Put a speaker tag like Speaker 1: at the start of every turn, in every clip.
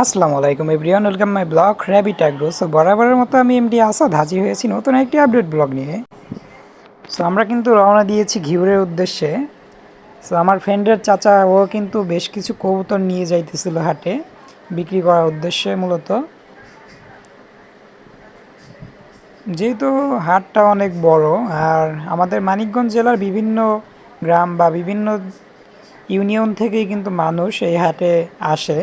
Speaker 1: আসসালামু আলাইকুম everyone, welcome my blog Rabbit Agro. So বরাবরের মতো আমি এমডি আসাদ, হাজির হয়েছি নতুন একটি আপডেট ব্লগ নিয়ে। সো আমরা কিন্তু রওনা দিয়েছি ঘিউরের উদ্দেশ্যে। সো আমার ফ্রেন্ডের চাচা, ও কিন্তু বেশ কিছু কবুতর নিয়ে যাইতেছিল হাটে, বিক্রি করার উদ্দেশ্যে মূলত। যেহেতু হাটটা অনেক বড়, আর আমাদের মানিকগঞ্জ জেলার বিভিন্ন গ্রাম বা বিভিন্ন ইউনিয়ন থেকেই কিন্তু মানুষ এই হাটে আসে।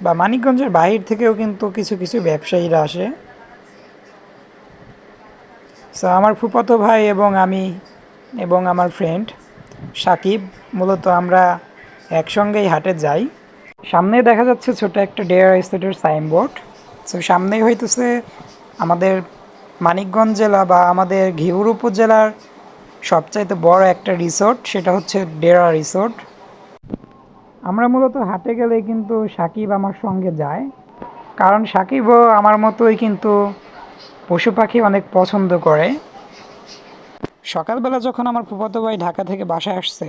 Speaker 1: বা মানিকগঞ্জের বাহির থেকেও কিন্তু কিছু কিছু ব্যবসায়ীরা আসে। সো আমার ফুপাতো ভাই এবং আমি এবং আমার ফ্রেন্ড সাকিব, মূলত আমরা একসঙ্গেই হাটে যাই। সামনে দেখা যাচ্ছে ছোট একটা ডেয়ার স্টেটের সাইনবোর্ড সো সামনেই হইতেছে আমাদের মানিকগঞ্জ জেলা বা আমাদের ঘিউর উপজেলার সবচাইতে বড় একটা রিসোর্ট সেটা হচ্ছে ডেরা রিসোর্ট আমরা মূলত হাটে গেলে কিন্তু সাকিব আমার সঙ্গে যায়। কারণ সাকিবও আমার মতোই কিন্তু পশু পাখি অনেক পছন্দ করে। সকালবেলা যখন আমার ফুফাতো ভাই ঢাকা থেকে বাসায় আসছে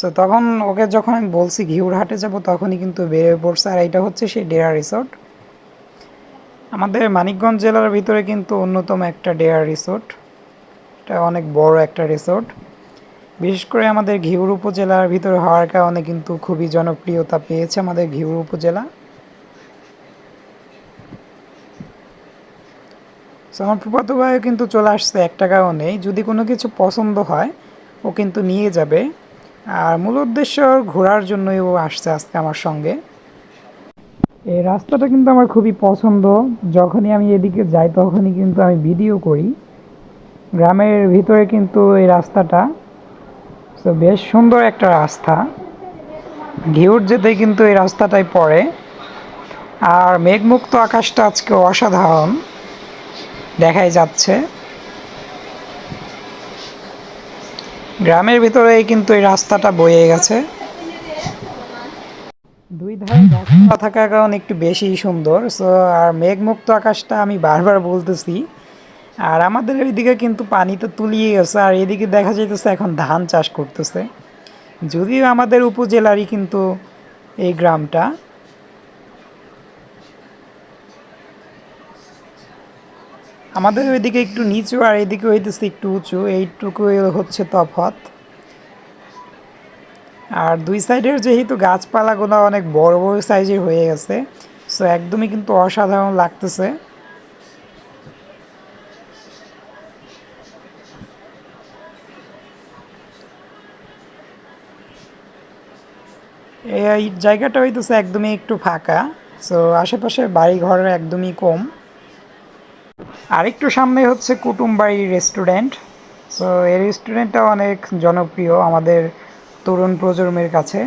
Speaker 1: সো তখন ওকে যখন আমি বলছি ঘিউর হাটে যাব, তখনই কিন্তু বেরিয়ে পড়ছে। আর এটা হচ্ছে সেই ডেরা রিসোর্ট। আমাদের মানিকগঞ্জ জেলার ভিতরে কিন্তু অন্যতম একটা ডেয়ার রিসোর্ট। এটা অনেক বড় একটা রিসোর্ট। বিশেষ করে আমাদের ঘিউর উপজেলার ভিতরে হওয়ার কারণে কিন্তু খুবই জনপ্রিয়তা পেয়েছে আমাদের ঘিউর উপজেলা। সো আমার ফুফাতো ভাইও কিন্তু চলে আসছে একটা কারণেই, যদি কোনো কিছু পছন্দ হয়, ও কিন্তু নিয়ে যাবে। আর মূল উদ্দেশ্য ঘোরার জন্যই ও আসছে আজকে আমার সঙ্গে। এই রাস্তাটা কিন্তু আমার খুবই পছন্দ। যখনই আমি এদিকে যাই, তখনই কিন্তু আমি ভিডিও করি। গ্রামের ভিতরে কিন্তু এই রাস্তাটা তো বেশ সুন্দর একটা রাস্তা। ঘিউর যেতে কিন্তু এই রাস্তাটাই পড়ে। আর মেঘমুক্ত আকাশটা আজকে অসাধারণ দেখাই যাচ্ছে। গ্রামের ভিতরেই কিন্তু এই রাস্তাটা বয়ে গেছে। দুই ধারে থাকার কারণে একটু বেশি সুন্দর। সো আর মেঘমুক্ত আকাশটা আমি বারবার বলতেছি। আর আমাদের ওইদিকে কিন্তু পানি তো তুলিয়ে গেছে আর এদিকে দেখা যাইতেছে এখন ধান চাষ করতেছে। যদিও আমাদের উপজেলারই কিন্তু এই গ্রামটা। আমাদের ওইদিকে একটু নিচু আর এদিকে হইতেছে একটু উঁচু, এইটুকু হচ্ছে তফাত আর দুই সাইডের যেহেতু গাছপালাগুলো অনেক বড় বড় সাইজের হয়ে গেছে, সো একদমই কিন্তু অসাধারণ লাগতেছে। এই জায়গাটা হইতেছে একদমই একটু ফাঁকা। সো আশেপাশে বাড়ি ঘর একদমই কম। আরেকটু সামনে হচ্ছে কুটুমবাড়ি রেস্টুরেন্ট সো এই রেস্টুরেন্টটা অনেক জনপ্রিয় আমাদের তরুণ প্রজন্মের কাছে।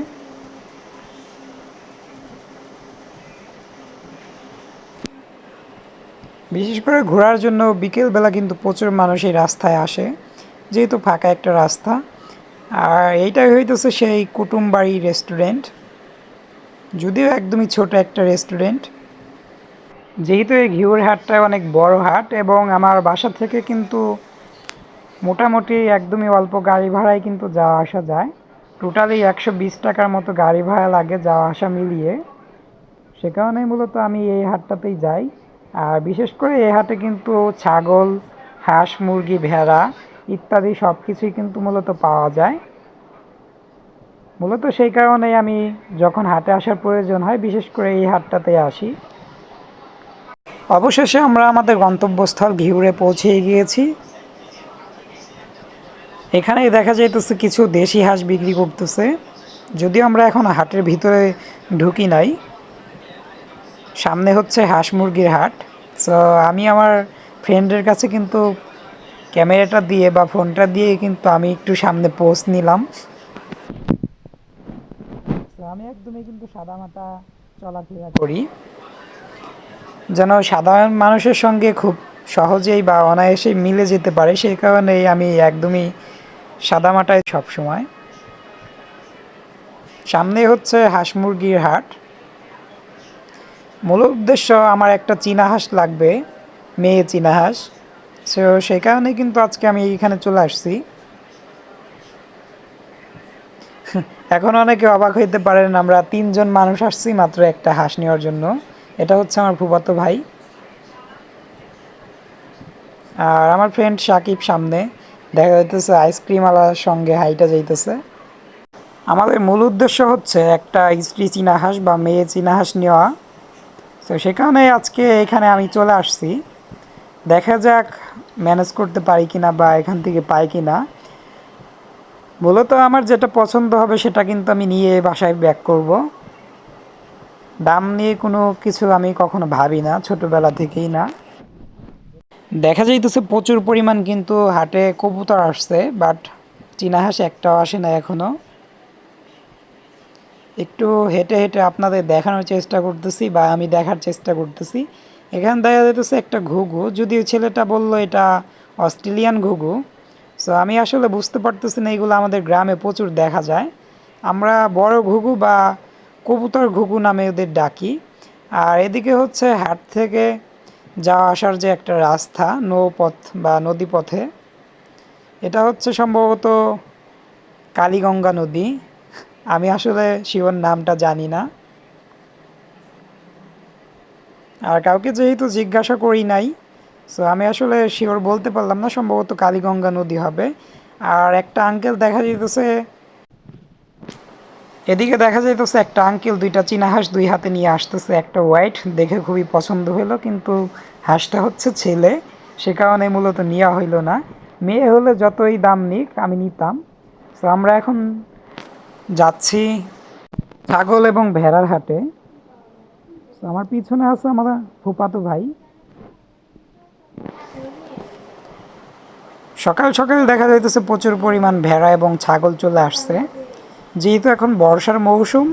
Speaker 1: বিশেষ করে ঘোরার জন্য বিকেলবেলা কিন্তু প্রচুর মানুষ এই রাস্তায় আসে, যেহেতু ফাঁকা একটা রাস্তা। আর এইটাই হইতেছে সেই কুটুমবাড়ি রেস্টুরেন্ট যদিও একদমই ছোট একটা রেস্টুরেন্ট। যেহেতু এই ঘিউর হাটটা অনেক বড় হাট এবং আমার বাসা থেকে কিন্তু মোটামুটি একদমই অল্প গাড়ি ভাড়ায় কিন্তু যাওয়া আসা যায়। টোটালি একশো বিশ টাকার মতো গাড়ি ভাড়া লাগে যাওয়া আসা মিলিয়ে। সে কারণেই মূলত আমি এই হাটটাতেই যাই। আর বিশেষ করে এই হাটে কিন্তু ছাগল, হাঁস, মুরগি, ভেড়া ইত্যাদি সব কিছুই কিন্তু মূলত পাওয়া যায়। মূলত সেই কারণেই আমি যখন হাটে আসার প্রয়োজন হয়, বিশেষ করে এই হাটটাতে আসি। অবশেষে আমরা আমাদের গন্তব্যস্থল ঘিউরে পৌঁছে গিয়েছি। এখানেই দেখা যাইতেছে কিছু দেশি হাঁস বিক্রি করতেছে। যদিও আমরা এখন হাটের ভিতরে ঢুকি নাই। সামনে হচ্ছে হাঁস মুরগির হাট। সো আমি আমার ফ্রেন্ডের কাছে কিন্তু ক্যামেরাটা দিয়ে বা ফোনটা দিয়ে কিন্তু আমি একটু সামনে পোস্ট নিলাম। আমি একদমই কিন্তু সাদা সাদামাটা চলাফেরা করি। যেন সাধারণ মানুষের সঙ্গে খুব সহজেই বা অনায়াসেই মিলে যেতে পারে, সেই কারণেই আমি একদমই সাদামাটায় সবসময়। সামনে হচ্ছে হাঁস মুরগির হাট। মূল উদ্দেশ্য আমার একটা চীনা হাঁস লাগবে, মেয়ে চীনা হাঁস। সেই কারণে কিন্তু আজকে আমি এখানে চলে আসছি। এখন অনেকে অবাক হইতে পারেন, আমরা তিনজন মানুষ আসছি মাত্র একটা হাঁস নেওয়ার জন্য। এটা হচ্ছে আমার ফুফাতো ভাই। আর আমার ফ্রেন্ড সাকিব সামনে। দেখা যাইতেছে আইসক্রিম আলার সঙ্গে হাইটা যাইতেছে। আমাদের মূল উদ্দেশ্য হচ্ছে একটা স্ত্রী চীনা হাঁস বা মেয়ে চীনা হাঁস নেওয়া। তো সেখানে আজকে এখানে আমি চলে আসছি। দেখা যাক ম্যানেজ করতে পারি কিনা বা এখান থেকে পাই কিনা। মূলত আমার যেটা পছন্দ হবে সেটা কিন্তু আমি নিয়ে বাসায় ব্যাক করব। দাম নিয়ে কোনো কিছু আমি কখনো ভাবি না, ছোটোবেলা থেকেই না। দেখা যাইতেছে প্রচুর পরিমাণ কিন্তু হাটে কবুতর আসছে, বাট চীনা হাঁস একটাও আসে না এখনও একটু হেঁটে হেঁটে আপনাদের দেখানোর চেষ্টা করতেছি বা আমি দেখার চেষ্টা করতেছি। এখানে দেখা যাইতেছে একটা ঘুঘু, যদিও ছেলেটা বলল এটা অস্ট্রেলিয়ান ঘুঘু। সো আমি আসলে বুঝতে পারতেছি না এগুলো আমাদের গ্রামে প্রচুর দেখা যায়। আমরা বড় ঘুঘু বা কবুতর ঘুঘু নামে ওদের ডাকি। আর এদিকে হচ্ছে হাট থেকে যাওয়া আসার যে একটা রাস্তা, নৌপথ বা নদী পথে এটা হচ্ছে সম্ভবত কালীগঙ্গা নদী। আমি আসলে শিওর নামটা জানি না। আর কাউকে যেহেতু জিজ্ঞাসা করি নাই সো আমি আসলে শিওর বলতে পারলাম না, সম্ভবত কালীগঙ্গা নদী হবে। আর একটা আঙ্কেল দেখা যেতেছে এদিকে দেখা যাইতেছে একটা আঙ্কেল দুইটা চীনা হাঁস দুই হাতে নিয়ে আসতেছে একটা হোয়াইট দেখে খুবই পছন্দ হলো কিন্তু হাঁসটা হচ্ছে ছেলে, সে কারণে মূলত নেওয়া হইল না। মেয়ে হলে যতই দাম নিক, আমি নিতাম। তো আমরা এখন যাচ্ছি ছাগল এবং ভেড়ার হাটে। আমার পিছনে আছে আমার ফুপাতো ভাই। সকাল সকাল দেখা যাইতেছে প্রচুর পরিমাণ ভেড়া এবং ছাগল চলে আসছে। যেহেতু এখন বর্ষার মৌসুম,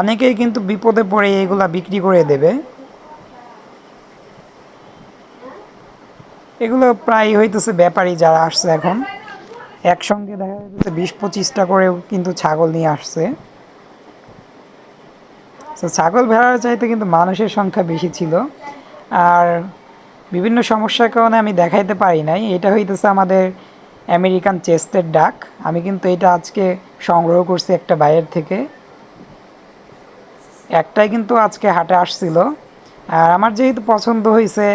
Speaker 1: অনেকেই কিন্তু বিপদে পড়ে এগুলা বিক্রি করে দেবে। এগুলো প্রায় হইতেছে ব্যাপারী যারা আসছে এখন। একসঙ্গে দেখা যাচ্ছে বিশ পঁচিশটা করেও কিন্তু ছাগল নিয়ে আসছে। তো ছাগল ভেড়ার চাইতে কিন্তু মানুষের সংখ্যা বেশি ছিল। আর বিভিন্ন সমস্যার কারণে আমি দেখাইতে পারি নাই। এটা হইতেছে আমাদের আমেরিকান চেস্টের ডাক। আমি কিন্তু এটা আজকে সংগ্রহ করছি একটা বাইরের থেকে। একটাই কিন্তু আজকে হাটে আসছিল। আর আমার যেহেতু পছন্দ হয়েছে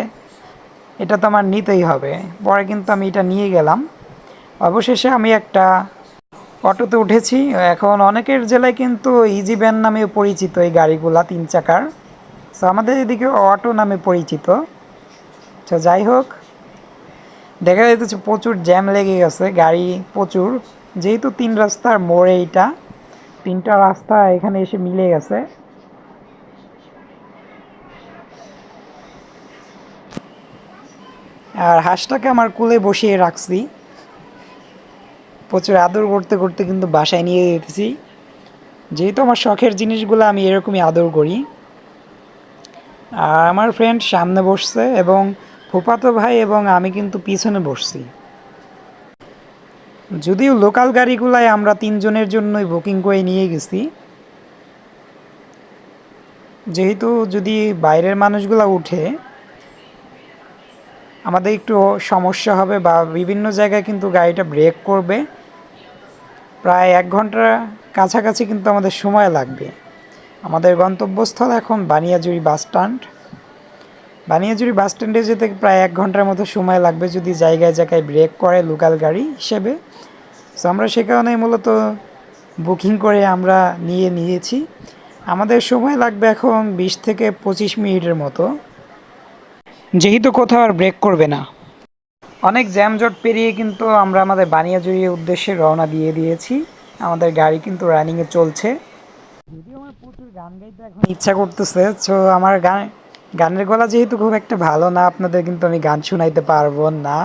Speaker 1: এটা তো আমার নিতেই হবে। পরে কিন্তু আমি এটা নিয়ে গেলাম। অবশেষে আমি একটা অটোতে উঠেছি। এখন অনেকের জেলায় কিন্তু ইজি ভ্যান নামেও পরিচিত এই গাড়িগুলা, তিন চাকার। সো আমাদের এদিকে অটো নামে পরিচিত। তো যাই হোক। দেখা যাইতেছে প্রচুর জ্যাম লেগে গেছে, গাড়ি প্রচুর। যেহেতু তিন রাস্তার মোড়ে এইটা, তিনটা রাস্তা এখানে এসে মিলে গেছে। আর হাঁসটাকে আমার কুলে বসিয়ে রাখছি। প্রচুর আদর করতে করতে কিন্তু বাসায় নিয়ে যেতেছি। যেহেতু আমার শখের জিনিসগুলো আমি এরকমই আদর করি। আর আমার ফ্রেন্ড সামনে বসছে এবং ফুপাতো ভাই এবং আমি কিন্তু পিছনে বসছি। যদিও লোকাল গাড়িগুলাই আমরা তিনজনের জন্যই বুকিং করে নিয়ে গেছি। যেহেতু যদি বাইরের মানুষগুলো উঠে, আমাদের একটু সমস্যা হবে বা বিভিন্ন জায়গায় কিন্তু গাড়িটা ব্রেক করবে। প্রায় এক ঘণ্টার কাছাকাছি কিন্তু আমাদের সময় লাগবে। আমাদের গন্তব্যস্থল এখন বানিয়াজুড়ি বাস স্ট্যান্ড। বানিয়াজুড়ি বাস স্ট্যান্ডে যেতে প্রায় এক ঘণ্টার মতো সময় লাগবে যদি জায়গায় জায়গায় ব্রেক করে লোকাল গাড়ি হিসেবে। সো আমরা সে কারণে মূলত বুকিং করে আমরা নিয়ে নিয়েছি। আমাদের সময় লাগবে এখন বিশ থেকে পঁচিশ মিনিটের মতো। যেহেতু কোথাও আর ব্রেক করবে না। অনেক জ্যামজট পেরিয়ে কিন্তু আমরা আমাদের বানিয়াজুড়ির উদ্দেশ্যে রওনা দিয়ে দিয়েছি। আমাদের গাড়ি কিন্তু রানিংয়ে চলছে। যদিও আমার প্রচুর গান গাইতে এখন ইচ্ছা করতেছে তো আমার গান গানের গলা যেহেতু খুব একটা ভালো না, আপনাদের কিন্তু আমি গান শোনাইতে পারব না।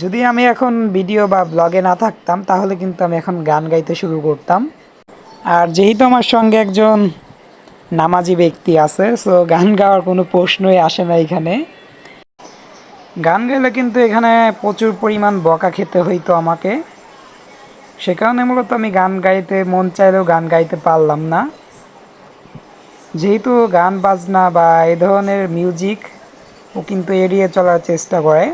Speaker 1: যদি আমি এখন ভিডিও বা ব্লগে না থাকতাম, তাহলে কিন্তু আমি এখন গান গাইতে শুরু করতাম। আর যেহেতু আমার সঙ্গে একজন নামাজি ব্যক্তি আছে সো গান গাওয়ার কোনো প্রশ্নই আসে না এখানে। গান গাইলে কিন্তু এখানে প্রচুর পরিমাণ বকা খেতে হইতো আমাকে। সে কারণে মূলত আমি গান গাইতে, মন চাইলেও গান গাইতে পারলাম না। যেহেতু গান, বাজনা বা এ ধরনের মিউজিক ও কিন্তু এড়িয়ে চলার চেষ্টা করে।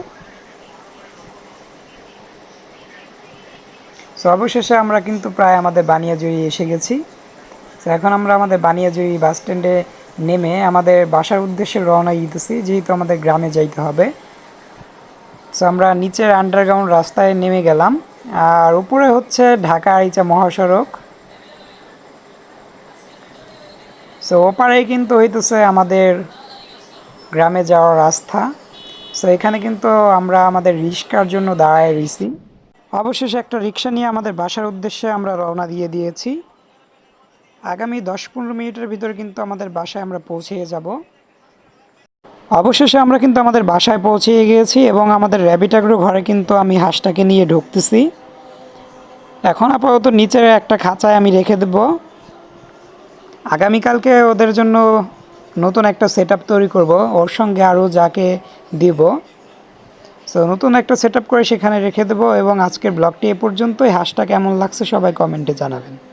Speaker 1: সো অবশেষে আমরা কিন্তু প্রায় আমাদের বানিয়াজুড়ি এসে গেছি। তো এখন আমরা আমাদের বানিয়াজুড়ি বাস স্ট্যান্ডে নেমে আমাদের বাসার উদ্দেশ্যে রওনা দিতেছি, যেহেতু আমাদের গ্রামে যাইতে হবে। সো আমরা নিচের আন্ডারগ্রাউন্ড রাস্তায় নেমে গেলাম, আর উপরে হচ্ছে ঢাকা আরিচা মহাসড়ক। সো ওপারেই কিন্তু হইতেছে আমাদের গ্রামে যাওয়ার রাস্তা। সো এখানে কিন্তু আমরা আমাদের রিক্সার জন্য দাঁড়ায় রয়েছি অবশেষে একটা রিক্সা নিয়ে আমাদের বাসার উদ্দেশ্যে আমরা রওনা দিয়ে দিয়েছি। আগামী দশ পনেরো মিনিটের ভিতরে কিন্তু আমাদের বাসায় আমরা পৌঁছে যাব। অবশেষে আমরা কিন্তু আমাদের বাসায় পৌঁছে গিয়েছি এবং আমাদের র্যাবিটাগ্রো ঘরে কিন্তু আমি হাঁসটাকে নিয়ে ঢুকতেছি। এখন আপাতত নিচের একটা খাঁচায় আমি রেখে দেব। আগামীকালকে ওদের জন্য নতুন একটা সেট তৈরি করব। ওর সঙ্গে আরও যাকে দিব। সো নতুন একটা সেট করে সেখানে রেখে দেবো এবং আজকের ব্লগটি এ পর্যন্তই। হাসটা কেমন লাগছে সবাই কমেন্টে জানাবেন।